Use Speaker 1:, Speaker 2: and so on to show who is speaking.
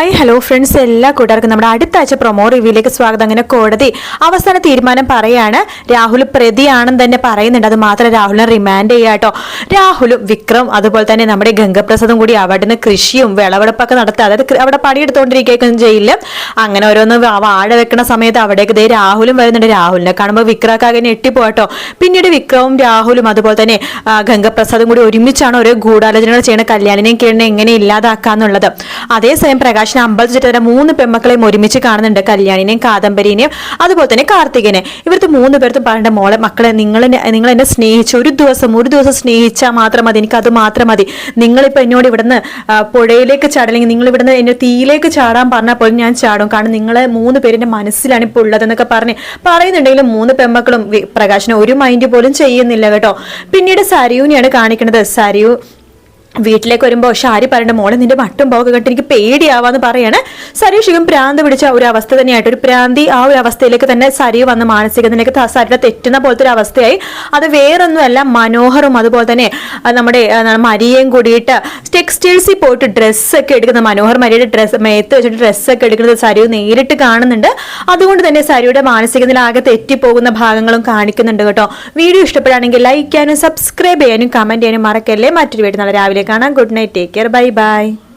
Speaker 1: Hi hello friends എല്ലാ കൂട്ടുകാർക്കും നമ്മുടെ അടുത്ത ആഴ്ച പ്രൊമോ റിവ്യൂയിലേക്ക് സ്വാഗതം. അങ്ങനെ കോടതി അവസാന തീരുമാനം പറയാണ്. രാഹുൽ പ്രതിയാണെന്ന് തന്നെ പറയുന്നുണ്ട്. അത് മാത്രം രാഹുലിനെ റിമാൻഡ് ചെയ്യാട്ടോ രാഹുലും വിക്രം അതുപോലെ തന്നെ നമ്മുടെ ഗംഗപ്രസാദും കൂടി അവിടെ നിന്ന് കൃഷിയും വിളവെടുപ്പൊക്കെ നടത്തുക. അതായത് അവിടെ പണിയെടുത്തുകൊണ്ടിരിക്കുകയും ജയിലിൽ അങ്ങനെ ഓരോന്ന് വാഴ വെക്കുന്ന സമയത്ത് അവിടേക്ക് ദേ രാഹുലും വരുന്നുണ്ട്. രാഹുലിനെ കാണുമ്പോൾ വിക്രമൊക്കെ അങ്ങനെ എട്ടിപ്പോട്ടോ പിന്നീട് വിക്രവും രാഹുലും അതുപോലെ തന്നെ ഗംഗപ്രസാദും കൂടി ഒരുമിച്ചാണ് ഓരോ ഗൂഢാലോചനകൾ ചെയ്യണ കല്യാണിനെയും കിരണിനെ എങ്ങനെ ഇല്ലാതാക്കാന്നുള്ളത്. അതേസമയം പ്രകാശിനെ അമ്പലത്തിൽ ചുറ്റും മൂന്ന് പെമ്മക്കളെയും ഒരുമിച്ച് കാണുന്നുണ്ട്. കല്യാണിനെയും കാദംബരിനെയും അതുപോലെ തന്നെ കാർത്തികനെ ഇവർക്ക് മൂന്ന് പേർത്തും പറയേണ്ട മോളെ മക്കളെ നിങ്ങൾ നിങ്ങൾ എന്നെ സ്നേഹിച്ചു. ഒരു ദിവസം ഒരു ദിവസം സ്നേഹിച്ചാൽ മാത്രം മതി. എനിക്ക് അത് മാത്രം മതി. നിങ്ങളിപ്പോൾ എന്നോട് ഇവിടുന്ന് പുഴയിലേക്ക് ചാടല്ലെങ്കിൽ നിങ്ങൾ ഇവിടുന്ന് എന്നെ തീയിലേക്ക് ചാടാൻ പറഞ്ഞാൽ പോലും ഞാൻ ചാടും. കാരണം നിങ്ങളെ മൂന്ന് പേരിന്റെ മനസ്സിലാണ് ഇപ്പോൾ ഉള്ളതെന്നൊക്കെ പറഞ്ഞ് പറയുന്നുണ്ടെങ്കിലും മൂന്ന് പെമ്മക്കളും പ്രകാശനെ ഒരു മൈൻഡ് പോലും ചെയ്യുന്നില്ല കേട്ടോ. പിന്നീട് സരിയൂനെയാണ് കാണിക്കുന്നത്. സരിയു വീട്ടിലേക്ക് വരുമ്പോൾ ഷാരി പറയേണ്ട മോളെ നിന്റെ മട്ടും പോകെ കണ്ടിട്ട് എനിക്ക് പേടിയാവാന്ന് പറയാണ്. സരീഷികം പ്രാന്ത് പിടിച്ച ഒരു അവസ്ഥ തന്നെയായിട്ട്. ഒരു പ്രാന്തി ആ ഒരു അവസ്ഥയിലേക്ക് തന്നെ സരി വന്ന് മാനസിക നിലയ്ക്ക് സരിയുടെ തെറ്റുന്ന പോലത്തെ ഒരു അവസ്ഥയായി. അത് വേറൊന്നുമല്ല മനോഹറും അതുപോലെ തന്നെ നമ്മുടെ മരിയേയും കൂടിയിട്ട് ടെക്സ്റ്റൈൽസിൽ പോയിട്ട് ഡ്രസ്സൊക്കെ എടുക്കുന്ന മനോഹർ മരിയുടെ ഡ്രസ്സ് മേത്ത് വെച്ചിട്ട് ഡ്രസ്സൊക്കെ എടുക്കുന്നത് സരിയു നേരിട്ട് കാണുന്നുണ്ട്. അതുകൊണ്ട് തന്നെ സരിയുടെ നില ആകെ തെറ്റിപ്പോകുന്ന ഭാഗങ്ങളും കാണിക്കുന്നുണ്ട് കേട്ടോ. വീഡിയോ ഇഷ്ടപ്പെടുകയാണെങ്കിൽ ലൈക്ക് ചെയ്യാനും സബ്സ്ക്രൈബ് ചെയ്യാനും കമന്റ് ചെയ്യാനും മറക്കല്ലേ. മറ്റൊരു വീട്ടിൽ നാളെ രാവിലെ കാണാം. Good night. Take care. Bye bye.